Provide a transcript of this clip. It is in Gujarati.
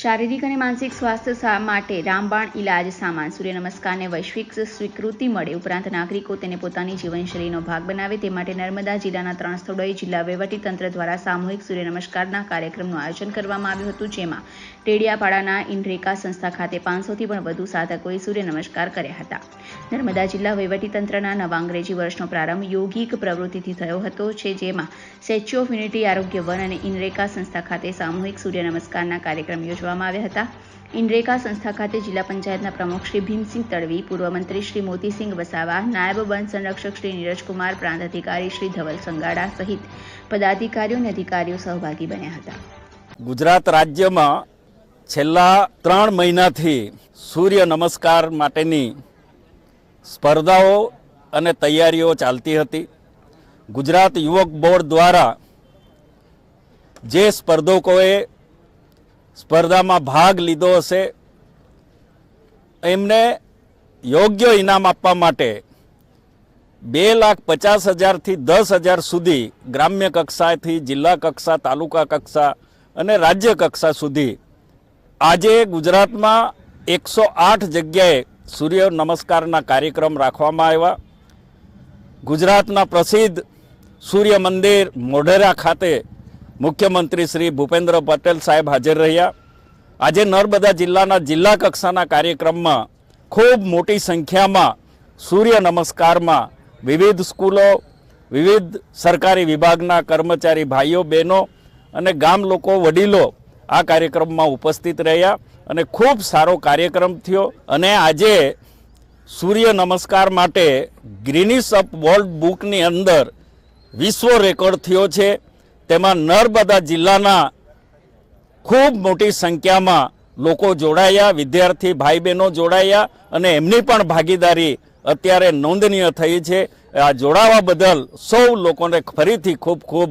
શારીરિક અને માનસિક સ્વાસ્થ્ય માટે રામબાણ ઇલાજ સામાન. સૂર્ય નમસ્કારને વૈશ્વિક સ્વીકૃતિ મળે. ઉપરાંત નાગરિકો તેને પોતાની જીવનશૈલીનો ભાગ બનાવે તે માટે નર્મદા જિલ્લાના ત્રણ સ્થળોએ જિલ્લા વહીવટીતંત્ર દ્વારા સામૂહિક સૂર્ય નમસ્કારના કાર્યક્રમનું આયોજન કરવામાં આવ્યું હતું, જેમાં ટેડિયાપાડાના ઇન્દ્રેકા સંસ્થા ખાતે પાંચસોથી પણ વધુ સાધકોએ સૂર્ય નમસ્કાર કર્યા હતા. નર્મદા જિલ્લા વહીવટીતંત્રના નવા અંગ્રેજી વર્ષનો પ્રારંભ યોગિક પ્રવૃત્તિથી થયો હતો છે, જેમાં statue of unity, Arogya Van અને ઇન્દ્રેકા સંસ્થા ખાતે સામૂહિક સૂર્ય નમસ્કારના કાર્યક્રમ યોજવામાં આવ્યા હતા. ઇન્દ્રેકા સંસ્થા ખાતે જિલ્લા પંચાયતના પ્રમુખ શ્રી ભીમસિંહ તડવી, પૂર્વ મંત્રી શ્રી મોતીસિંહ વસાવા, નાયબ વન સંરક્ષક શ્રી નીરજકુમાર, પ્રાંત અધિકારી શ્રી ધવલ સંગાડા સહિત પદાધિકારીઓ અને અધિકારીઓ સહભાગી બન્યા હતા. ગુજરાત રાજ્યમાં છેલ્લા ત્રણ મહિનાથી સૂર્ય નમસ્કાર માટેની સ્પર્ધાઓ અને તૈયારીઓ ચાલતી હતી. ગુજરાત યુવક બોર્ડ દ્વારા જે સ્પર્ધકોએ સ્પર્ધામાં ભાગ લીધો હશે, એમને યોગ્ય ઇનામ આપવા માટે બે લાખ પચાસ હજારથી દસ હજાર સુધી ગ્રામ્ય કક્ષાથી જિલ્લા કક્ષા, તાલુકા કક્ષા અને રાજ્ય કક્ષા સુધી આજે ગુજરાતમાં એકસો આઠ જગ્યાએ સૂર્ય નમસ્કારના કાર્યક્રમ રાખવામાં આવ્યા. ગુજરાતના પ્રસિદ્ધ સૂર્ય મંદિર મોઢેરા ખાતે મુખ્યમંત્રી શ્રી ભૂપેન્દ્ર પટેલ સાહેબ હાજર રહ્યા. આજે નર્મદા જિલ્લાના જિલ્લા કક્ષાના કાર્યક્રમમાં ખૂબ મોટી સંખ્યામાં સૂર્ય નમસ્કારમાં વિવિધ સ્કૂલો, વિવિધ સરકારી વિભાગના કર્મચારી ભાઈઓ, બહેનો અને ગામ લોકો, વડીલો આ કાર્યક્રમમાં ઉપસ્થિત રહ્યા અને ખૂબ સારો કાર્યક્રમ થયો. અને આજે સૂર્ય નમસ્કાર માટે ગ્રીનિસ અપ વર્લ્ડ બુકની અંદર વિશ્વ રેકોર્ડ થયો છે. તેમાં નર્મદા જિલ્લાના ખૂબ મોટી સંખ્યામાં લોકો જોડાયા, વિદ્યાર્થી ભાઈ બહેનો જોડાયા અને એમની પણ ભાગીદારી અત્યારે નોંધનીય થઈ છે. આ જોડાવા બદલ સૌ લોકોને ફરીથી ખૂબ ખૂબ